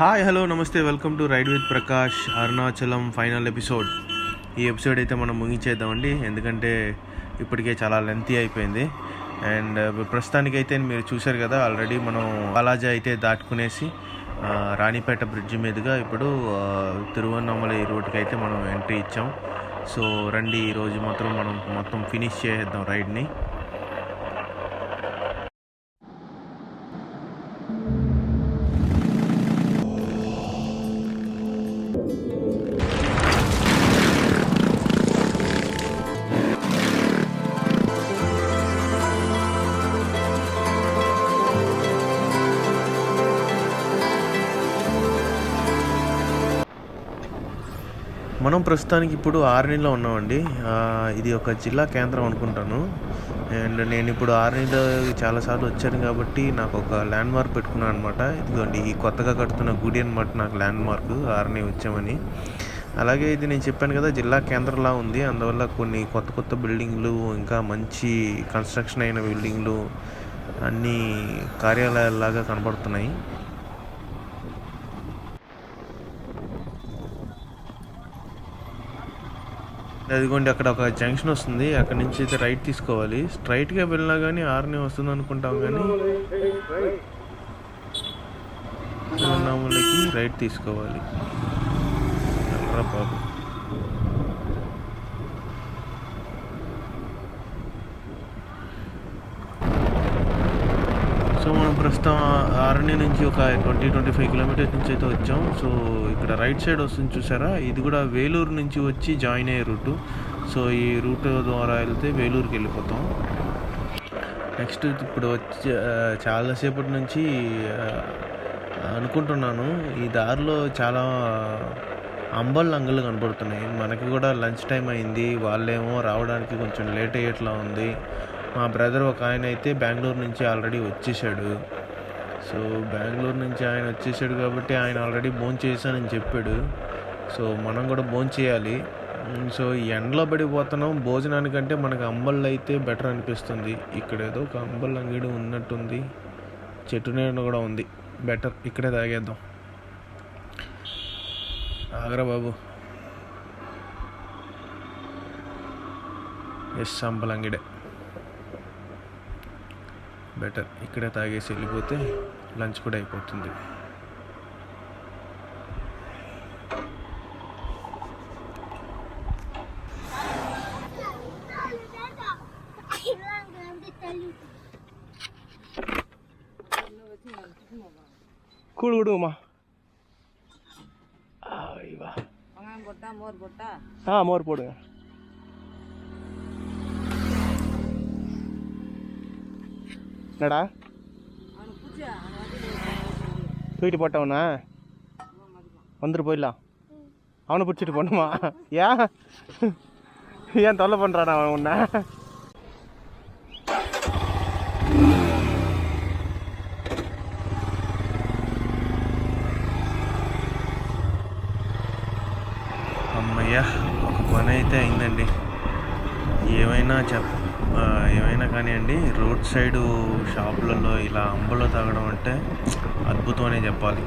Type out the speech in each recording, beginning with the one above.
Hi hello నమస్తే welcome to ride with Prakash Arunachalam final episode ఈ episode అయితే మనం ముగించేద్దామండి. ఎందుకంటే ఇప్పటికే చాలా లెంతీ అయిపోయింది. అండ్ uh, ప్రస్తుతానికైతే మీరు చూశారు కదా ఆల్రెడీ మనం బాలాజీ అయితే దాటుకునేసి రాణిపేట బ్రిడ్జ్ మీదుగా ఇప్పుడు ఆ, తిరువన్నమలై అయితే మనం ఎంట్రీ ఇచ్చాం. సో రండి ఈరోజు మాత్రం మనం మొత్తం ఫినిష్ చేసేద్దాం రైడ్ని. మనం ప్రస్తుతానికి ఇప్పుడు ఆర్నీలో ఉన్నామండి. ఇది ఒక జిల్లా కేంద్రం అనుకుంటాను. అండ్ నేను ఇప్పుడు ఆర్నీలో చాలాసార్లు వచ్చాను కాబట్టి నాకు ఒక ల్యాండ్ మార్క్ పెట్టుకున్నాను అనమాట ఇదిగోండి ఈ కొత్తగా కడుతున్న గుడి అనమాట నాకు ల్యాండ్ మార్క్ ఆర్నీ వచ్చామని. అలాగే ఇది నేను చెప్పాను కదా జిల్లా కేంద్రంలా ఉంది. అందువల్ల కొన్ని కొత్త కొత్త బిల్డింగ్లు ఇంకా మంచి కన్స్ట్రక్షన్ అయిన బిల్డింగ్లు అన్నీ కార్యాలయాల్లాగా కనబడుతున్నాయి. అదిగోండి అక్కడ ఒక జంక్షన్ వస్తుంది. అక్కడ నుంచి అయితే రైట్ తీసుకోవాలి. స్ట్రైట్గా వెళ్ళినా కానీ ఆర్నే వస్తుంది అనుకుంటాం కానీ రైట్ తీసుకోవాలి. బాబు సో మనం ప్రస్తుతం ఆరణ్య నుంచి ఒక ట్వంటీ ట్వంటీ ఫైవ్ కిలోమీటర్స్ నుంచి అయితే వచ్చాం. సో ఇక్కడ రైట్ సైడ్ వస్తుంది చూసారా? ఇది కూడా వేలూరు నుంచి వచ్చి జాయిన్ అయ్యే రూటు. సో ఈ రూట్ ద్వారా వెళ్తే వేలూరుకి వెళ్ళిపోతాం. నెక్స్ట్ ఇప్పుడు వచ్చే చాలాసేపటి నుంచి అనుకుంటున్నాను. ఈ దారిలో చాలా అంబల్ అంగళ్ళు కనబడుతున్నాయి మనకి కూడా లంచ్ టైం అయింది. వాళ్ళేమో రావడానికి కొంచెం లేట్ అయ్యేట్లా ఉంది. మా బ్రదర్ ఒక ఆయన అయితే బెంగళూరు నుంచి ఆల్రెడీ వచ్చేసాడు. సో బెంగళూరు నుంచి ఆయన వచ్చేసాడు కాబట్టి ఆయన ఆల్రెడీ భోన్ చేశానని చెప్పాడు. సో మనం కూడా భోన్ చేయాలి. సో ఎండలో పడిపోతున్నాం. భోజనానికంటే మనకు అంబళ్ళు అయితే బెటర్ అనిపిస్తుంది. ఇక్కడ ఏదో ఒక అంబల్ అంగడి ఉన్నట్టుంది. చెట్టు నీడ కూడా ఉంది. బెటర్ ఇక్కడే తాగేద్దాం. ఆగరా బాబు. ఎస్ అంబల్ అంగిడే. బెటర్ ఇక్కడే తాగేసి వెళ్ళిపోతే లంచ్ కూడా అయిపోతుంది கூடு మోర్ ஆ మోర్ போடுங்க என்னடா அவனுக்கு பூச்சி அவன் வந்து தூக்கிட்டு போட்டவனா வந்துட்டு போயிடலாம் அவனை பிடிச்சிட்டு போகணுமா ஏன் ஏன் தொல்லை பண்ணுறானா அவன் உன்னை అమ్మయ్యా ఒక పని అయితే అయిందండి ఏమైనా చెప్ ఆ, ఏమైనా కానివ్వండి రోడ్ సైడు షాపులలో ఇలా అంబలో తాగడం అంటే అద్భుతం అనే చెప్పాలి.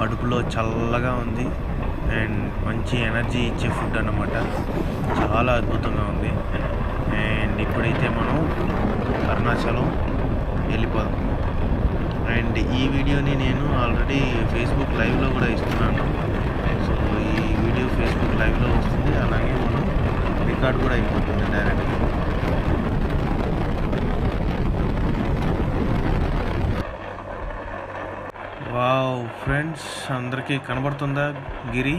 కడుపులో చల్లగా ఉంది అండ్ మంచి ఎనర్జీ ఇచ్చే ఫుడ్ అన్నమాట. చాలా అద్భుతంగా ఉంది. అండ్ ఇప్పుడైతే మనం అరుణాచలం వెళ్ళిపోదాం. అండ్ ఈ వీడియోని నేను ఆల్రెడీ ఫేస్బుక్ లైవ్లో కూడా ఇస్తున్నాను. సో ఈ వీడియో ఫేస్బుక్ లైవ్లో వస్తుంది. అలాగే మనం రికార్డ్ కూడా అయిపోతుంది డైరెక్ట్గా. వావ్ ఫ్రెండ్స్ అందరికీ కనబడుతుందా గిరి?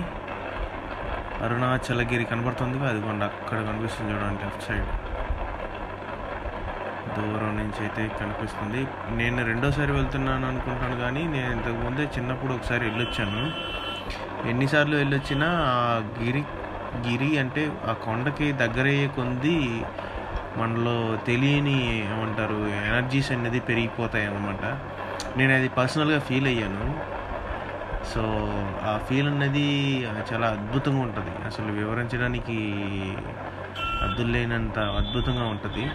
అరుణాచల గిరి కనబడుతుంది అదిగోండి అక్కడ కనిపిస్తుంది చూడండి లెఫ్ట్ సైడ్. దూరం నుంచి అయితే కనిపిస్తుంది. నేను రెండోసారి వెళ్తున్నాను అనుకుంటాను కానీ నేను ఇంతకుముందే చిన్నప్పుడు ఒకసారి వెళ్ళొచ్చాను. ఎన్నిసార్లు వెళ్ళొచ్చినా ఆ గిరి గిరి అంటే ఆ కొండకి దగ్గరయ్యే కొంది మనలో తెలియని ఏమంటారు ఎనర్జీస్ అనేది పెరిగిపోతాయి అన్నమాట నేను అది పర్సనల్గా ఫీల్ అయ్యాను. సో ఆ ఫీల్ అనేది చాలా అద్భుతంగా ఉంటుంది. అసలు వివరించడానికి అద్దులేనంత అద్భుతంగా ఉంటుంది.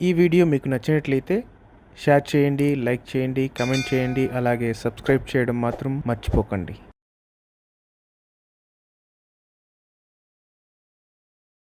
ఈ వీడియో మీకు నచ్చినట్లయితే షేర్ చేయండి లైక్ చేయండి కమెంట్ చేయండి అలాగే సబ్స్క్రైబ్ చేయడం మాత్రం మర్చిపోకండి.